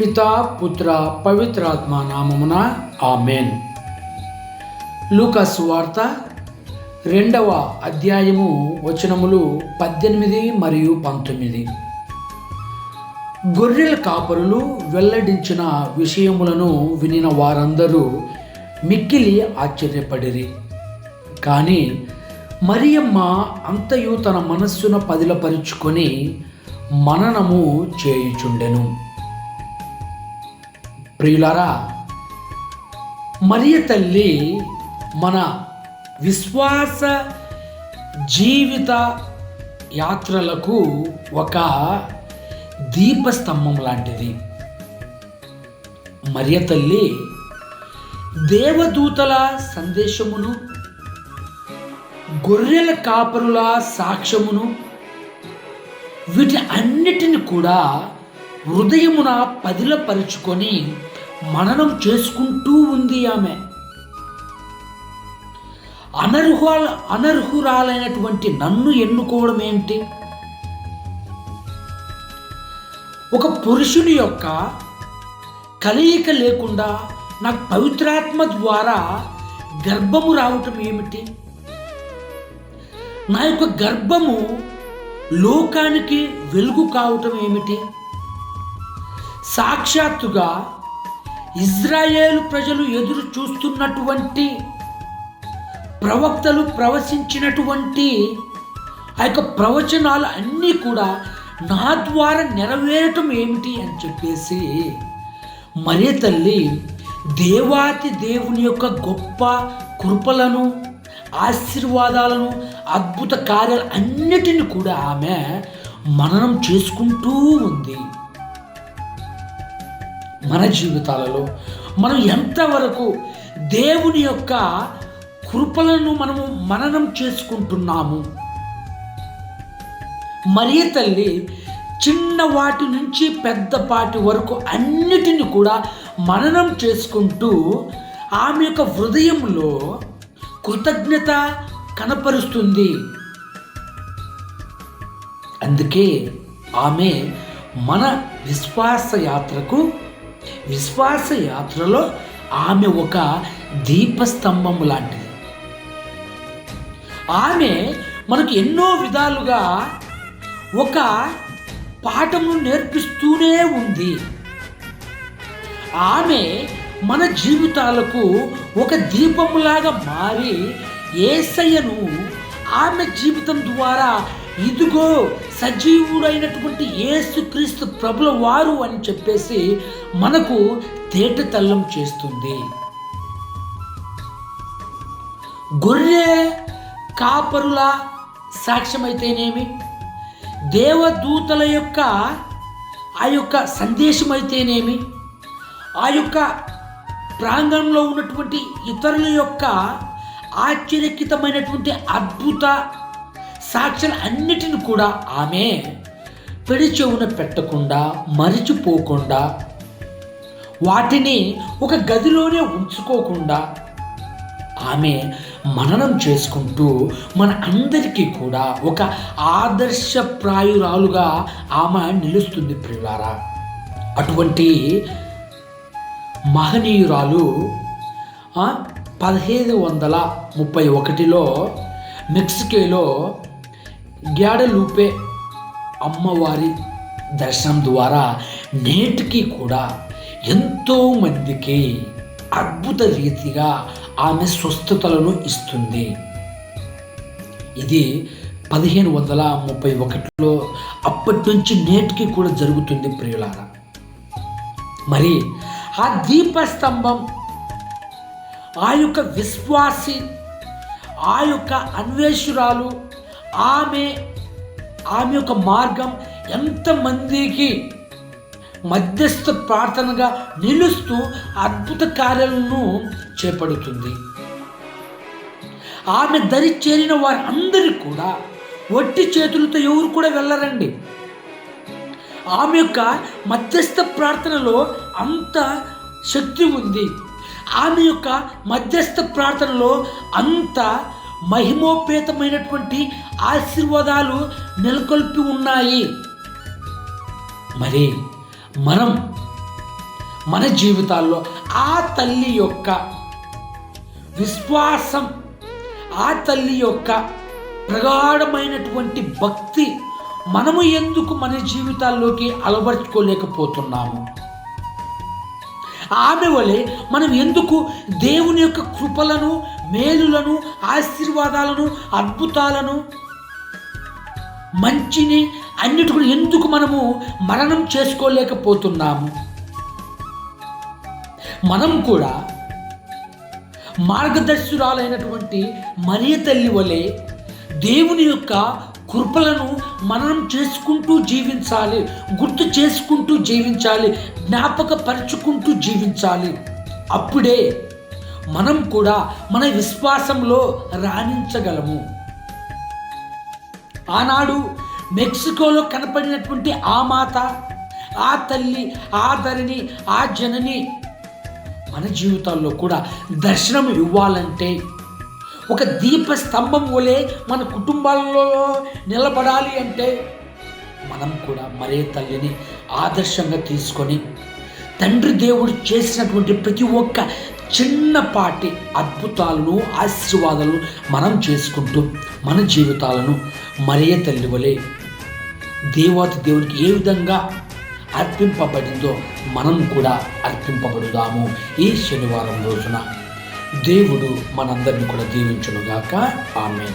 పితా పుత్ర పవిత్రాత్మ నామమున ఆమెన్. లూకస్ వార్త రెండవ అధ్యాయము వచనములు పద్దెనిమిది మరియు పంతొమ్మిది. గొర్రెల కాపరులు వెల్లడించిన విషయములను వినిన వారందరూ మిక్కిలి ఆశ్చర్యపడిరి. కానీ మరియమ్మ అంతయు తన మనస్సును పదిలపరుచుకొని మననము చేయుచుండెను. ప్రియులారా మరియ తల్లి మన విశ్వాస జీవిత యాత్రలకు ఒక దీపస్తంభం లాంటిది. మరియ తల్లి దేవదూతల సందేశమును గొర్రెల కాపరుల సాక్ష్యమును వీటి అన్నిటిని కూడా హృదయమున పదిలపరుచుకొని మననం చేసుకుంటూ ఉంది ఆమె. అనర్హ అనర్హురాలైనటువంటి నన్ను ఎన్నుకోవడం ఏంటి? ఒక పురుషుని యొక్క కలయిక లేకుండా నాకు పవిత్రాత్మ ద్వారా గర్భము రావటం ఏమిటి? నా యొక్క గర్భము లోకానికి వెలుగు కావటం ఏమిటి? సాక్షాత్తుగా ఇజ్రాయేలు ప్రజలు ఎదురు చూస్తున్నటువంటి ప్రవక్తలు ప్రవచించినటువంటి ఆ యొక్క ప్రవచనాలు అన్నీ కూడా నా ద్వారా నెరవేరటం ఏమిటి అని చెప్పేసి మరే తల్లి దేవాతి దేవుని యొక్క గొప్ప కృపలను ఆశీర్వాదాలను అద్భుత కార్యాలు అన్నిటిని కూడా ఆమె మననం చేసుకుంటూ ఉంది. మన జీవితాలలో మనం ఎంతవరకు దేవుని యొక్క కృపలను మనము మననం చేసుకుంటున్నాము? మరియ తల్లి చిన్న వాటి నుంచి పెద్దపాటి వరకు అన్నిటిని కూడా మననం చేసుకుంటూ ఆమె యొక్క హృదయంలో కృతజ్ఞత కనపరుస్తుంది. అందుకే ఆమె మన విశ్వాస యాత్రకు విశ్వాస యాత్రలో ఆమె ఒక దీపస్తంభం లాంటిది. ఆమె మనకు ఎన్నో విధాలుగా ఒక పాఠమును నేర్పిస్తూనే ఉంది. ఆమె మన జీవితాలకు ఒక దీపములాగా మారి ఏసయ్యను ఆమె జీవితం ద్వారా ఇదిగో సజీవుడైనటువంటి యేసుక్రీస్తు ప్రభుల వారు అని చెప్పేసి మనకు తేటతల్లం చేస్తుంది. గొర్రె కాపరుల సాక్ష్యమైతేనేమి? దేవదూతల యొక్క ఆ యొక్క సందేశం అయితేనేమి ఆ యొక్క ప్రాంగణంలో ఉన్నటువంటి ఇతరుల యొక్క ఆశ్చర్యకితమైనటువంటి అద్భుత సాక్ష్యాలు అన్నిటిని కూడా ఆమె పెడి చెవున పెట్టకుండా మరిచిపోకుండా వాటిని ఒక గదిలోనే ఉంచుకోకుండా ఆమె మననం చేసుకుంటూ మన అందరికీ కూడా ఒక ఆదర్శప్రాయురాలుగా ఆమె నిలుస్తుంది ప్రియులారా. అటువంటి మహనీయురాలు పదిహేను వందల ముప్పై ఒకటిలో మెక్సికోలో గ్యాడలూపే అమ్మవారి దర్శనం ద్వారా నేటికి కూడా ఎంతో మందికి అద్భుత రీతిగా ఆమె స్వస్థతలను ఇస్తుంది. ఇది పదిహేను వందల ముప్పై ఒకటిలో అప్పటి నుంచి నేటికి కూడా జరుగుతుంది ప్రియులారా. మరి ఆ దీపస్తంభం ఆ యొక్క విశ్వాసి ఆ యొక్క అన్వేషురాలు ఆమె ఆమె యొక్క మార్గం ఎంతమందికి మధ్యస్థ ప్రార్థనగా నిలుస్తూ అద్భుత కార్యాలను చేపడుతుంది. ఆమె దరి చేరిన వారందరికీ కూడా ఒట్టి చేతులతో ఎవరు కూడా వెళ్ళరండి. ఆమె యొక్క మధ్యస్థ ప్రార్థనలో అంత శక్తి ఉంది. ఆమె యొక్క మధ్యస్థ ప్రార్థనలో అంత మహిమోపేతమైనటువంటి ఆశీర్వాదాలు నెలకొల్పి ఉన్నాయి. మరి మనం మన జీవితాల్లో ఆ తల్లి యొక్క విశ్వాసం ఆ తల్లి యొక్క ప్రగాఢమైనటువంటి భక్తి మనము ఎందుకు మన జీవితాల్లోకి అలవర్చుకోలేకపోతున్నాము? ఆమె వలె మనం ఎందుకు దేవుని యొక్క కృపలను మేలులను ఆశీర్వాదాలను అద్భుతాలను మంచిని అన్నిటి కూడా ఎందుకు మనము మరణం చేసుకోలేకపోతున్నాము? మనం కూడా మార్గదర్శురాలైనటువంటి మరియ తల్లి వలె దేవుని యొక్క కృపలను మననం చేసుకుంటూ జీవించాలి గుర్తు చేసుకుంటూ జీవించాలి జ్ఞాపకపరుచుకుంటూ జీవించాలి. అప్పుడే మనం కూడా మన విశ్వాసంలో రాణించగలము. ఆనాడు మెక్సికోలో కనపడినటువంటి ఆ మాత ఆ తల్లి ఆ ధరిని ఆ జనని మన జీవితాల్లో కూడా దర్శనం ఇవ్వాలంటే ఒక దీప స్తంభం వలె మన కుటుంబాల్లో నిలబడాలి అంటే మనం కూడా మరే తల్లిని ఆదర్శంగా తీసుకొని తండ్రి దేవుడు చేసినటువంటి ప్రతి ఒక్క చిన్నపాటి అద్భుతాలను ఆశీర్వాదాలను మనం చేసుకుంటూ మన జీవితాలను మరే తల్లివలే దేవాతి దేవునికి ఏ విధంగా అర్పింపబడిందో మనం కూడా అర్పింపబడుదాము ఈ శనివారం రోజున. దేవుడు మనందరిని కూడా దీవించునుగాక. ఆమె